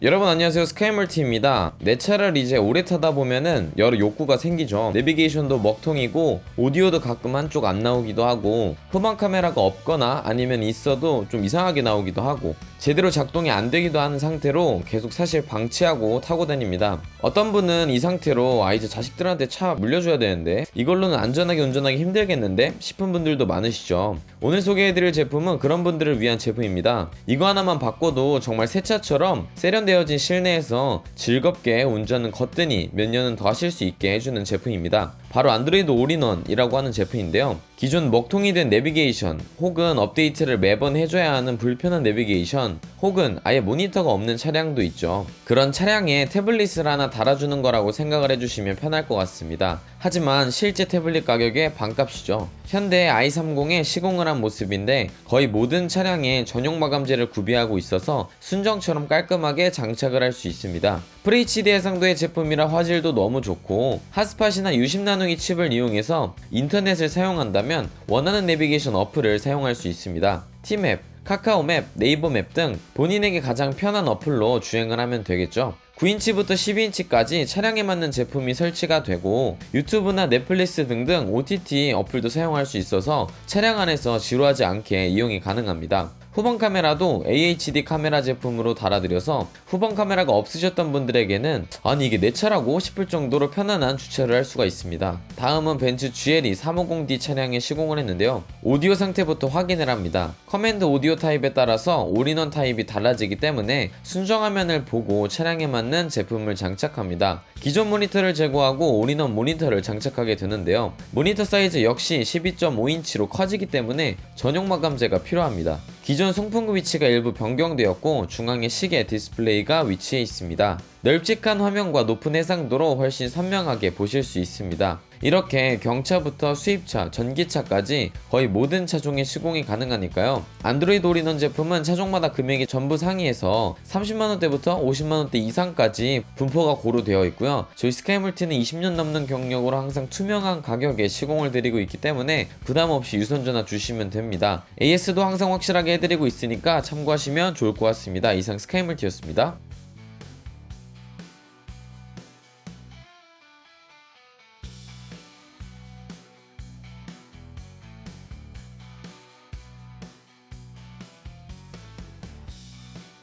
여러분 안녕하세요. 스카이멀티입니다. 내 차를 이제 오래 타다 보면은 여러 욕구가 생기죠. 내비게이션도 먹통이고 오디오도 가끔 한쪽 안 나오기도 하고 후방 카메라가 없거나 아니면 있어도 좀 이상하게 나오기도 하고 제대로 작동이 안 되기도 하는 상태로 계속 사실 방치하고 타고 다닙니다. 어떤 분은 이 상태로 아 이제 자식들한테 차 물려줘야 되는데 이걸로는 안전하게 운전하기 힘들겠는데 싶은 분들도 많으시죠. 오늘 소개해드릴 제품은 그런 분들을 위한 제품입니다. 이거 하나만 바꿔도 정말 새 차처럼 세련 되어진 실내에서 즐겁게 운전은 거뜬히 몇 년은 더 하실 수 있게 해주는 제품입니다 바로 안드로이드 올인원이라고 하는 제품인데요 기존 먹통이 된 내비게이션 혹은 업데이트를 매번 해줘야 하는 불편한 내비게이션 혹은 아예 모니터가 없는 차량도 있죠. 그런 차량에 태블릿을 하나 달아주는 거라고 생각을 해주시면 편할 것 같습니다. 하지만 실제 태블릿 가격의 반값이죠. 현대 i30에 시공을 한 모습인데 거의 모든 차량에 전용 마감재를 구비하고 있어서 순정처럼 깔끔하게 장착을 할 수 있습니다. FHD 해상도의 제품이라 화질도 너무 좋고 핫스팟이나 U10 나노기 칩을 이용해서 인터넷을 사용한다면 원하는 내비게이션 어플을 사용할 수 있습니다. 티맵, 카카오맵, 네이버맵 등 본인에게 가장 편한 어플로 주행을 하면 되겠죠. 9인치부터 12인치까지 차량에 맞는 제품이 설치가 되고 유튜브나 넷플릭스 등등 OTT 어플도 사용할 수 있어서 차량 안에서 지루하지 않게 이용이 가능합니다. 후방 카메라도 AHD 카메라 제품으로 달아드려서 후방 카메라가 없으셨던 분들에게는 아니 이게 내 차라고 싶을 정도로 편안한 주차를 할 수가 있습니다. 다음은 벤츠 GLE 350D 차량에 시공을 했는데요. 오디오 상태부터 확인을 합니다. 커맨드 오디오 타입에 따라서 올인원 타입이 달라지기 때문에 순정 화면을 보고 차량에 맞는 제품을 장착합니다. 기존 모니터를 제거하고 올인원 모니터를 장착하게 되는데요. 모니터 사이즈 역시 12.5인치로 커지기 때문에 전용 마감재가 필요합니다. 기존 송풍구 위치가 일부 변경되었고 중앙에 시계 디스플레이가 위치해 있습니다. 널찍한 화면과 높은 해상도로 훨씬 선명하게 보실 수 있습니다. 이렇게 경차부터 수입차, 전기차까지 거의 모든 차종에 시공이 가능하니까요. 안드로이드 올인원 제품은 차종마다 금액이 전부 상이해서 30만원대부터 50만원대 이상까지 분포가 고루되어 있고요. 저희 스카이물티는 20년 넘는 경력으로 항상 투명한 가격에 시공을 드리고 있기 때문에 부담 없이 유선 전화 주시면 됩니다. AS도 항상 확실하게 해드리고 있으니까 참고하시면 좋을 것 같습니다. 이상 스카이물티였습니다.